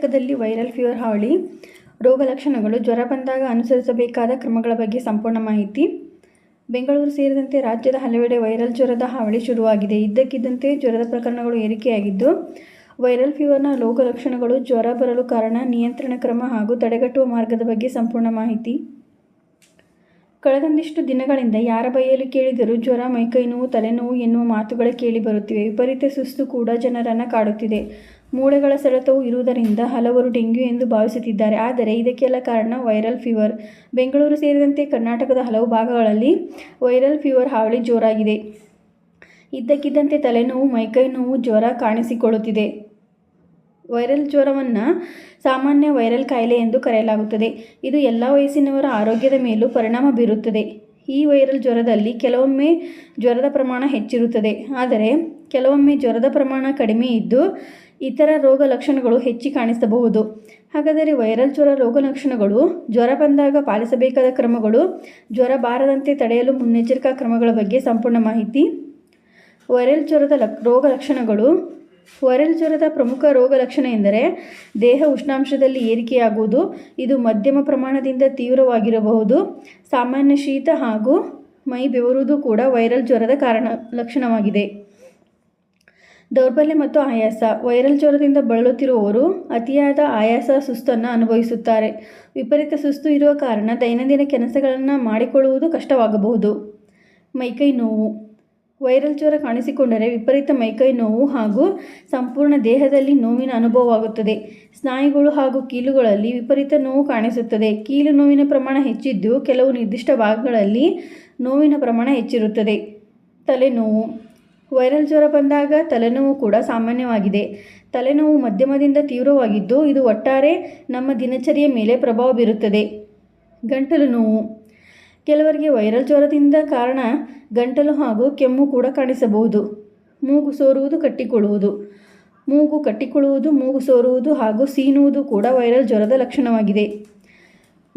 ಕರ್ನಾಟಕದಲ್ಲಿ viral fever ಹಾವಳಿ, ರೋಗ ಲಕ್ಷಣಗಳು, ಜ್ವರ ಬಂದಾಗ ಅನುಸರಿಸಬೇಕಾದ ಕ್ರಮಗಳ ಬಗ್ಗೆ ಸಂಪೂರ್ಣ ಮಾಹಿತಿ. ಬೆಂಗಳೂರು ಸೇರಿದಂತೆ ರಾಜ್ಯದ ಹಲವೆಡೆ ವೈರಲ್ ಜ್ವರದ ಹಾವಳಿ ಶುರುವಾಗಿದೆ. ಇದ್ದಕ್ಕಿದ್ದಂತೆ ಜ್ವರದ ಪ್ರಕರಣಗಳು ಏರಿಕೆಯಾಗಿದ್ದು ವೈರಲ್ ಫೀವರ್ನ ರೋಗ ಲಕ್ಷಣಗಳು ಜ್ವರ ಬರಲು ಕಾರಣ ನಿಯಂತ್ರಣ ಕ್ರಮ ಹಾಗೂ ತಡೆಗಟ್ಟುವ ಮಾರ್ಗದ ಬಗ್ಗೆ ಸಂಪೂರ್ಣ ಮಾಹಿತಿ. ಕಳೆದೊಂದಿಷ್ಟು ದಿನಗಳಿಂದ ಯಾರ ಬೈಯಲ್ಲಿ ಕೇಳಿದರೂ ಜ್ವರ, ಮೈಕೈ ನೋವು, ತಲೆನೋವು ಎನ್ನುವ ಮಾತುಗಳೇ ಕೇಳಿ ಬರುತ್ತಿವೆ. ವಿಪರೀತ ಸುಸ್ತು ಕೂಡ ಜನರನ್ನು ಕಾಡುತ್ತಿದೆ. ಮೂಳೆಗಳ ಸೆಳೆತವು ಇರುವುದರಿಂದ ಹಲವರು ಡೆಂಗ್ಯೂ ಎಂದು ಭಾವಿಸುತ್ತಿದ್ದಾರೆ. ಆದರೆ ಇದಕ್ಕೆಲ್ಲ ಕಾರಣ ವೈರಲ್ ಫೀವರ್. ಬೆಂಗಳೂರು ಸೇರಿದಂತೆ ಕರ್ನಾಟಕದ ಹಲವು ಭಾಗಗಳಲ್ಲಿ ವೈರಲ್ ಫೀವರ್ ಹಾವಳಿ ಜೋರಾಗಿದೆ. ಇದ್ದಕ್ಕಿದ್ದಂತೆ ತಲೆನೋವು ಮೈಕೈ ನೋವು ಜ್ವರ ಕಾಣಿಸಿಕೊಳ್ಳುತ್ತಿದೆ. ವೈರಲ್ ಜ್ವರವನ್ನು ಸಾಮಾನ್ಯ ವೈರಲ್ ಕಾಯಿಲೆ ಎಂದು ಕರೆಯಲಾಗುತ್ತದೆ. ಇದು ಎಲ್ಲ ವಯಸ್ಸಿನವರ ಆರೋಗ್ಯದ ಮೇಲೂ ಪರಿಣಾಮ ಬೀರುತ್ತದೆ. ಈ ವೈರಲ್ ಜ್ವರದಲ್ಲಿ ಕೆಲವೊಮ್ಮೆ ಜ್ವರದ ಪ್ರಮಾಣ ಹೆಚ್ಚಿರುತ್ತದೆ. ಆದರೆ ಕೆಲವೊಮ್ಮೆ ಜ್ವರದ ಪ್ರಮಾಣ ಕಡಿಮೆ ಇದ್ದು ಇತರ ರೋಗ ಲಕ್ಷಣಗಳು ಹೆಚ್ಚಿ ಕಾಣಿಸಬಹುದು. ಹಾಗಾದರೆ ವೈರಲ್ ಜ್ವರ ರೋಗ ಲಕ್ಷಣಗಳು ಜ್ವರ ಬಂದಾಗ ಪಾಲಿಸಬೇಕಾದ ಕ್ರಮಗಳು, ಜ್ವರ ಬಾರದಂತೆ ತಡೆಯಲು ಮುನ್ನೆಚ್ಚರಿಕಾ ಕ್ರಮಗಳ ಬಗ್ಗೆ ಸಂಪೂರ್ಣ ಮಾಹಿತಿ. ವೈರಲ್ ಜ್ವರದ ಲಕ್, ರೋಗ ಲಕ್ಷಣಗಳು ವೈರಲ್ ಜ್ವರದ ಪ್ರಮುಖ ರೋಗ ಲಕ್ಷಣ ಎಂದರೆ ದೇಹ ಉಷ್ಣಾಂಶದಲ್ಲಿ ಏರಿಕೆಯಾಗುವುದು, ಇದು ಮಧ್ಯಮ ಪ್ರಮಾಣದಿಂದ ತೀವ್ರವಾಗಿರಬಹುದು. ಸಾಮಾನ್ಯ ಶೀತ ಹಾಗೂ ಮೈ ಬೆವರುವುದು ಕೂಡ ವೈರಲ್ ಜ್ವರದ ಕಾರಣ ಲಕ್ಷಣವಾಗಿದೆ. ದೌರ್ಬಲ್ಯ ಮತ್ತು ಆಯಾಸ. ವೈರಲ್ ಜ್ವರದಿಂದ ಬಳಲುತ್ತಿರುವವರು ಅತಿಯಾದ ಆಯಾಸ ಸುಸ್ತನ್ನು ಅನುಭವಿಸುತ್ತಾರೆ. ವಿಪರೀತ ಸುಸ್ತು ಇರುವ ಕಾರಣ ದೈನಂದಿನ ಕೆಲಸಗಳನ್ನು ಮಾಡಿಕೊಳ್ಳುವುದು ಕಷ್ಟವಾಗಬಹುದು. ಮೈಕೈ ನೋವು. ವೈರಲ್ ಜ್ವರ ಕಾಣಿಸಿಕೊಂಡರೆ ವಿಪರೀತ ಮೈಕೈ ನೋವು ಹಾಗೂ ಸಂಪೂರ್ಣ ದೇಹದಲ್ಲಿ ನೋವಿನ ಅನುಭವವಾಗುತ್ತದೆ. ಸ್ನಾಯುಗಳು ಹಾಗೂ ಕೀಲುಗಳಲ್ಲಿ ವಿಪರೀತ ನೋವು ಕಾಣಿಸುತ್ತದೆ. ಕೀಲು ನೋವಿನ ಪ್ರಮಾಣ ಹೆಚ್ಚಿದ್ದು ಕೆಲವು ನಿರ್ದಿಷ್ಟ ಭಾಗಗಳಲ್ಲಿ ನೋವಿನ ಪ್ರಮಾಣ ಹೆಚ್ಚಿರುತ್ತದೆ. ತಲೆನೋವು. ವೈರಲ್ ಜ್ವರ ಬಂದಾಗ ತಲೆನೋವು ಕೂಡ ಸಾಮಾನ್ಯವಾಗಿದೆ. ತಲೆನೋವು ಮಧ್ಯಮದಿಂದ ತೀವ್ರವಾಗಿದ್ದು ಇದು ಒಟ್ಟಾರೆ ನಮ್ಮ ದಿನಚರಿಯ ಮೇಲೆ ಪ್ರಭಾವ ಬೀರುತ್ತದೆ. ಗಂಟಲು ನೋವು. ಕೆಲವರಿಗೆ ವೈರಲ್ ಜ್ವರದಿಂದ ಕಾರಣ ಗಂಟಲು ಹಾಗೂ ಕೆಮ್ಮು ಕೂಡ ಕಾಣಿಸಬಹುದು. ಮೂಗು ಸೋರುವುದು ಕಟ್ಟಿಕೊಳ್ಳುವುದು. ಮೂಗು ಕಟ್ಟಿಕೊಳ್ಳುವುದು, ಮೂಗು ಸೋರುವುದು ಹಾಗೂ ಸೀನುವುದು ಕೂಡ ವೈರಲ್ ಜ್ವರದ ಲಕ್ಷಣವಾಗಿದೆ.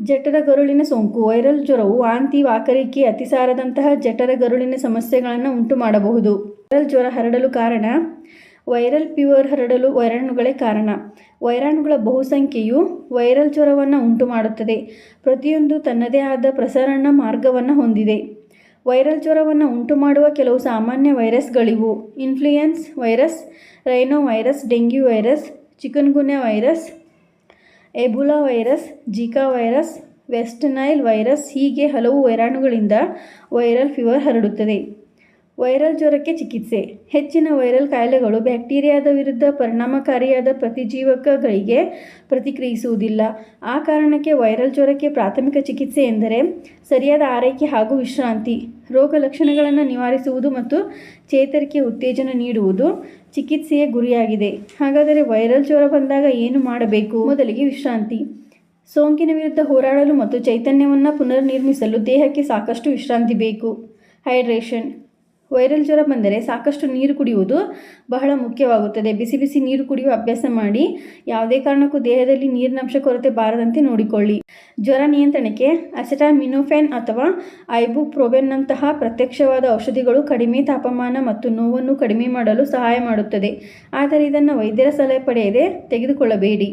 ಜಠರ ಗರುಳಿನ ಸೋಂಕು, ವೈರಲ್ ಜ್ವರವು ವಾಂತಿ, ವಾಕರಿಕೆ, ಅತಿಸಾರದಂತಹ ಜಠರ ಗರುಳಿನ ಸಮಸ್ಯೆಗಳನ್ನು ಉಂಟು ಮಾಡಬಹುದು ವೈರಲ್ ಜ್ವರ ಹರಡಲು ಕಾರಣ ವೈರಲ್ ಫೀವರ್ ಹರಡಲು ವೈರಾಣುಗಳೇ ಕಾರಣ. ವೈರಾಣುಗಳ ಬಹುಸಂಖ್ಯೆಯು ವೈರಲ್ ಜ್ವರವನ್ನು ಉಂಟು ಮಾಡುತ್ತದೆ ಪ್ರತಿಯೊಂದು ತನ್ನದೇ ಆದ ಪ್ರಸರಣ ಮಾರ್ಗವನ್ನು ಹೊಂದಿದೆ. ವೈರಲ್ ಜ್ವರವನ್ನು ಉಂಟು ಮಾಡುವ ಕೆಲವು ಸಾಮಾನ್ಯ ವೈರಸ್ಗಳಿವು. Influenza virus, rhino virus, dengue virus, chikungunya virus, ebola virus zika virus west nile virus ಹೀಗೆ ಹಲವು ವೈರಾಣುಗಳಿಂದ ವೈರಲ್ ಫೀವರ್ ಹರಡುತ್ತದೆ. ವೈರಲ್ ಜ್ವರಕ್ಕೆ ಚಿಕಿತ್ಸೆ. ಹೆಚ್ಚಿನ ವೈರಲ್ ಕಾಯಿಲೆಗಳು ಬ್ಯಾಕ್ಟೀರಿಯಾದ ವಿರುದ್ಧ ಪರಿಣಾಮಕಾರಿಯಾದ ಪ್ರತಿಜೀವಕಗಳಿಗೆ ಪ್ರತಿಕ್ರಿಯಿಸುವುದಿಲ್ಲ. ಆ ಕಾರಣಕ್ಕೆ ವೈರಲ್ ಜ್ವರಕ್ಕೆ ಪ್ರಾಥಮಿಕ ಚಿಕಿತ್ಸೆ ಎಂದರೆ ಸರಿಯಾದ ಆರೈಕೆ ಹಾಗೂ ವಿಶ್ರಾಂತಿ. ರೋಗ ಲಕ್ಷಣಗಳನ್ನು ನಿವಾರಿಸುವುದು ಮತ್ತು ಚೇತರಿಕೆ ಉತ್ತೇಜನ ನೀಡುವುದು ಚಿಕಿತ್ಸೆಯ ಗುರಿಯಾಗಿದೆ. ಹಾಗಾದರೆ ವೈರಲ್ ಜ್ವರ ಬಂದಾಗ ಏನು ಮಾಡಬೇಕು? ಮೊದಲಿಗೆ ವಿಶ್ರಾಂತಿ. ಸೋಂಕಿನ ವಿರುದ್ಧ ಹೋರಾಡಲು ಮತ್ತು ಚೈತನ್ಯವನ್ನು ಪುನರ್ನಿರ್ಮಿಸಲು ದೇಹಕ್ಕೆ ಸಾಕಷ್ಟು ವಿಶ್ರಾಂತಿ ಬೇಕು. ಹೈಡ್ರೇಷನ್. ವೈರಲ್ ಜ್ವರ ಬಂದರೆ ಸಾಕಷ್ಟು ನೀರು ಕುಡಿಯುವುದು ಬಹಳ ಮುಖ್ಯವಾಗುತ್ತದೆ. ಬಿಸಿ ಬಿಸಿ ನೀರು ಕುಡಿಯುವ ಅಭ್ಯಾಸ ಮಾಡಿ, ಯಾವುದೇ ಕಾರಣಕ್ಕೂ ದೇಹದಲ್ಲಿ ನೀರಿನಂಶ ಕೊರತೆ ಬಾರದಂತೆ ನೋಡಿಕೊಳ್ಳಿ. ಜ್ವರ ನಿಯಂತ್ರಣಕ್ಕೆ ಅಸೆಟಾಮಿನೋಫೆನ್ ಅಥವಾ ಐಬುಪ್ರೊಬೆನ್ನಂತಹ ಪ್ರತ್ಯಕ್ಷವಾದ ಔಷಧಿಗಳು ಕಡಿಮೆ ತಾಪಮಾನ ಮತ್ತು ನೋವನ್ನು ಕಡಿಮೆ ಮಾಡಲು ಸಹಾಯ ಮಾಡುತ್ತದೆ. ಆದರೆ ಇದನ್ನು ವೈದ್ಯರ ಸಲಹೆ ಪಡೆಯದೆ ತೆಗೆದುಕೊಳ್ಳಬೇಡಿ.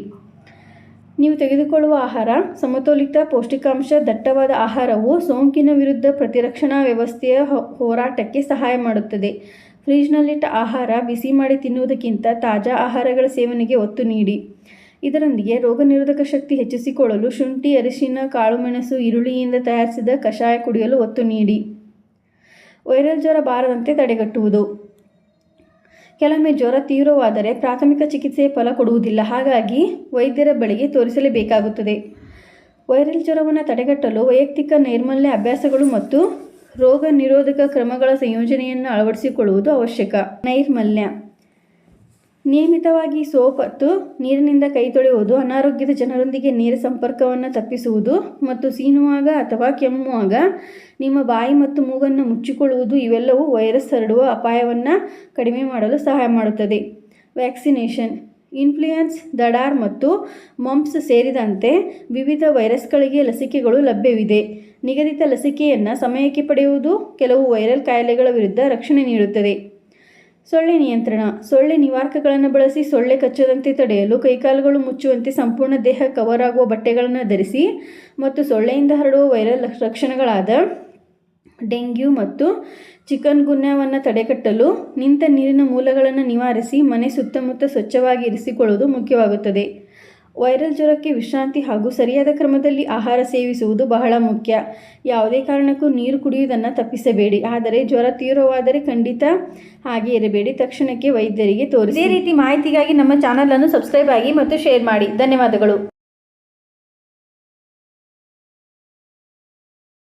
ನೀವು ತೆಗೆದುಕೊಳ್ಳುವ ಆಹಾರ, ಸಮತೋಲಿತ ಪೌಷ್ಟಿಕಾಂಶ ದಟ್ಟವಾದ ಆಹಾರವು ಸೋಂಕಿನ ವಿರುದ್ಧ ಪ್ರತಿರಕ್ಷಣಾ ವ್ಯವಸ್ಥೆಯ ಹೋರಾಟಕ್ಕೆ ಸಹಾಯ ಮಾಡುತ್ತದೆ. ಫ್ರಿಜ್ನಲ್ಲಿಟ್ಟ ಆಹಾರ ಬಿಸಿ ಮಾಡಿ ತಿನ್ನುವುದಕ್ಕಿಂತ ತಾಜಾ ಆಹಾರಗಳ ಸೇವನೆಗೆ ಒತ್ತು ನೀಡಿ. ಇದರೊಂದಿಗೆ ರೋಗ ನಿರೋಧಕ ಶಕ್ತಿ ಹೆಚ್ಚಿಸಿಕೊಳ್ಳಲು ಶುಂಠಿ, ಅರಿಶಿನ, ಕಾಳುಮೆಣಸು, ಈರುಳ್ಳಿಯಿಂದ ತಯಾರಿಸಿದ ಕಷಾಯ ಕುಡಿಯಲು ಒತ್ತು ನೀಡಿ. ವೈರಲ್ ಜ್ವರ ಬಾರದಂತೆ ತಡೆಗಟ್ಟುವುದು. ಕೆಲವೊಮ್ಮೆ ಜ್ವರ ತೀವ್ರವಾದರೆ ಪ್ರಾಥಮಿಕ ಚಿಕಿತ್ಸೆ ಫಲ ಕೊಡುವುದಿಲ್ಲ. ಹಾಗಾಗಿ ವೈದ್ಯರ ಬಳಿಗೆ ತೋರಿಸಲೇಬೇಕಾಗುತ್ತದೆ. ವೈರಲ್ ಜ್ವರವನ್ನು ತಡೆಗಟ್ಟಲು ವೈಯಕ್ತಿಕ ನೈರ್ಮಲ್ಯ ಅಭ್ಯಾಸಗಳು ಮತ್ತು ರೋಗ ನಿರೋಧಕ ಕ್ರಮಗಳ ಸಂಯೋಜನೆಯನ್ನು ಅಳವಡಿಸಿಕೊಳ್ಳುವುದು ಅವಶ್ಯಕ. ನೈರ್ಮಲ್ಯ ನಿಯಮಿತವಾಗಿ ಸೋಪ್ ಮತ್ತು ನೀರಿನಿಂದ ಕೈ ತೊಳೆಯುವುದು ಅನಾರೋಗ್ಯದ ಜನರೊಂದಿಗೆ ನೇರ ಸಂಪರ್ಕವನ್ನು ತಪ್ಪಿಸುವುದು ಮತ್ತು ಸೀನುವಾಗ ಅಥವಾ ಕೆಮ್ಮುವಾಗ ನಿಮ್ಮ ಬಾಯಿ ಮತ್ತು ಮೂಗನ್ನು ಮುಚ್ಚಿಕೊಳ್ಳುವುದು ಇವೆಲ್ಲವೂ ವೈರಸ್ ಹರಡುವ ಅಪಾಯವನ್ನು ಕಡಿಮೆ ಮಾಡಲು ಸಹಾಯ ಮಾಡುತ್ತದೆ. ವ್ಯಾಕ್ಸಿನೇಷನ್. ಇನ್ಫ್ಲೂಯೆನ್ಸ್, ದಡಾರ್ ಮತ್ತು ಮಂಪ್ಸ್ ಸೇರಿದಂತೆ ವಿವಿಧ ವೈರಸ್ಗಳಿಗೆ ಲಸಿಕೆಗಳು ಲಭ್ಯವಿದೆ. ನಿಗದಿತ ಲಸಿಕೆಯನ್ನು ಸಮಯಕ್ಕೆ ಪಡೆಯುವುದು ಕೆಲವು ವೈರಲ್ ಕಾಯಿಲೆಗಳ ವಿರುದ್ಧ ರಕ್ಷಣೆ ನೀಡುತ್ತದೆ. ಸೊಳ್ಳೆ ನಿಯಂತ್ರಣ. ಸೊಳ್ಳೆ ನಿವಾರಕಗಳನ್ನು ಬಳಸಿ ಸೊಳ್ಳೆ ಕಚ್ಚದಂತೆ ತಡೆಯಲು ಕೈಕಾಲುಗಳು ಮುಚ್ಚುವಂತೆ ಸಂಪೂರ್ಣ ದೇಹ ಕವರ್ ಆಗುವ ಬಟ್ಟೆಗಳನ್ನು ಧರಿಸಿ ಮತ್ತು ಸೊಳ್ಳೆಯಿಂದ ಹರಡುವ ವೈರಲ್ ಲಕ್ಷ- ಲಕ್ಷಣಗಳಾದ ಡೆಂಗ್ಯೂ ಮತ್ತು ಚಿಕನ್ ಗುನ್ಯಾವನ್ನು ತಡೆಗಟ್ಟಲು ನಿಂತ ನೀರಿನ ಮೂಲಗಳನ್ನು ನಿವಾರಿಸಿ ಮನೆ ಸುತ್ತಮುತ್ತ ಸ್ವಚ್ಛವಾಗಿ ಇರಿಸಿಕೊಳ್ಳುವುದು ಮುಖ್ಯವಾಗುತ್ತದೆ. ವೈರಲ್ ಜ್ವರಕ್ಕೆ ವಿಶ್ರಾಂತಿ ಹಾಗೂ ಸರಿಯಾದ ಕ್ರಮದಲ್ಲಿ ಆಹಾರ ಸೇವಿಸುವುದು ಬಹಳ ಮುಖ್ಯ. ಯಾವುದೇ ಕಾರಣಕ್ಕೂ ನೀರು ಕುಡಿಯುವುದನ್ನು ತಪ್ಪಿಸಬೇಡಿ. ಆದರೆ ಜ್ವರ ತೀವ್ರವಾದರೆ ಖಂಡಿತ ಹಾಗೆ ಇರಬೇಡಿ. ತಕ್ಷಣಕ್ಕೆ ವೈದ್ಯರಿಗೆ ತೋರಿಸಿ. ಇದೇ ರೀತಿ ಮಾಹಿತಿಗಾಗಿ ನಮ್ಮ ಚಾನಲನ್ನು ಸಬ್ಸ್ಕ್ರೈಬ್ ಆಗಿ ಮತ್ತು ಶೇರ್ ಮಾಡಿ. ಧನ್ಯವಾದಗಳು.